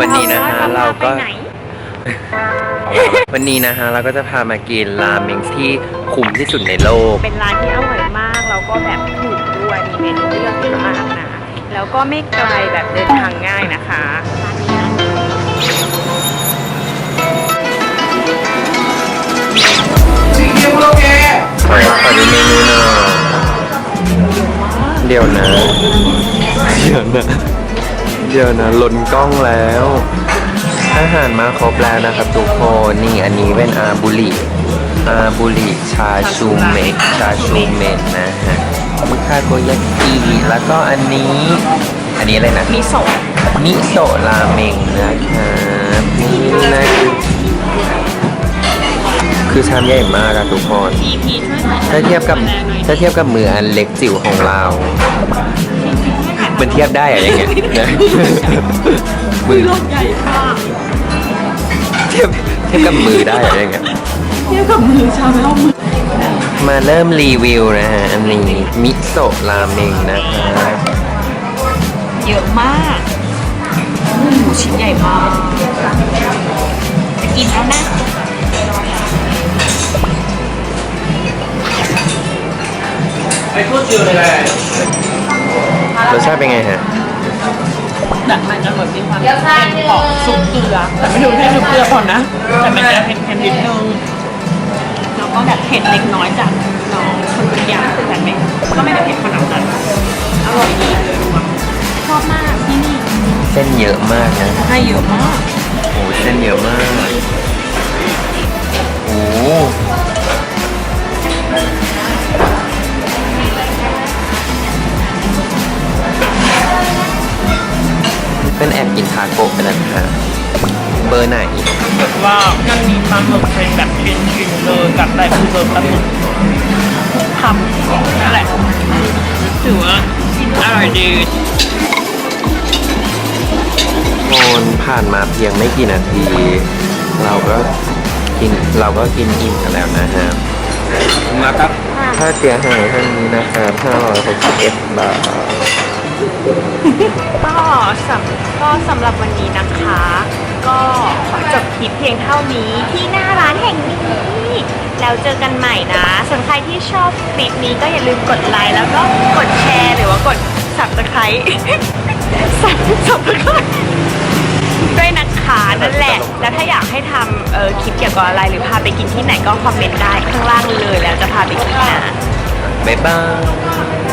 วันนี้นะฮะเราก็ไปไหนวันนี้นะฮะเราก็จะพามากินราเมงที่คุ้มที่สุดในโลก เป็นร้านที่อร่อยมาก แล้วก็แบบถูกด้วยมีเมนูที่เลือกเยอะมากนะ แล้วก็ไม่ไกลแบบเดินทางง่ายนะคะร้านนี้นะขอขอดูเมนูหน่อยเดี๋ยวนะเดี๋ยวนะ เดี๋ยวนะล้นกล้องแล้วอาหารมาครบแล้วนะครับทุกคนนี่อันนี้เป็นอาบุริอาบุริชาชูเมะชาชูเมะนะฮะมิคาโกยากิแล้วก็อันนี้ อันนี้อะไรนะมิโซะมิโซะราเมงนะครับนี่นะคือชามใหญ่มากอะทุกคน EP ช่วยหน่อยถ้าเทียบกับถ้าเทียบกับมืออันเล็กจิ๋วของเรา มันเทียบได้อะอย่างเงี้ยนะมือรถใหญ่มากเทียบเทียบกับมือได้อะอย่างเงี้ย เทียบกับมือชามเท่ามือมาเริ่มรีวิวนะฮะ อันนี้มิโซะราเมงนะครับเยอะมากหมูชิ้นใหญ่มากจะกินแล้วนะ รสชาติเป็นไงฮะแต่มันจะเหมือนมีความเค็มของซุปเกลือแต่ไม่รู้แค่ซุปเกลือก่อนนะแต่มันจะเค็มๆนิดนึงแล้วก็แบบเผ็ดเล็กน้อยจากน้องคนทุกอย่างแต่ไม่ก็ไม่ได้เผ็ดขนาดนั้นอร่อยดีเลยรวมชอบมากที่นี่เส้นเยอะมากนะให้เยอะมากโอ้เส้นเยอะมากโอ้ เป็นแอบกินทาโกะไปแล้วนะฮะเบอร์ไหนแบบว่ามันมีปลาหมึกเป็นแบบชิ้นๆเลยกับแบบเบิร์ปลาหมึกทำนั่นแหละถือว่าอร่อยดีโอนผ่านมาเพียงไม่กี่นาที เราก็กินเราก็กินอิ่มกันแล้วนะฮะนะครับค่าเสียหายเท่านี้นะครับ561บาท ก็สำก็สำหรับวันนี้นะคะ ก็ขอจบคลิปเพียงเท่านี้ที่หน้าร้านแห่งนี้ แล้วเจอกันใหม่นะส่วนใครที่ชอบคลิปนี้ก็อย่าลืมกดไลค์แล้วก็กดแชร์หรือว่ากด subscribe สับ subscribe ด้วยนะคะนั่นแหละ แล้วถ้าอยากให้ทำเออคลิปเกี่ยวกับอะไรหรือพาไปกินที่ไหนก็คอมเมนต์ได้ข้างล่างเลยแล้วจะพาไปกินนะบ๊ายบาย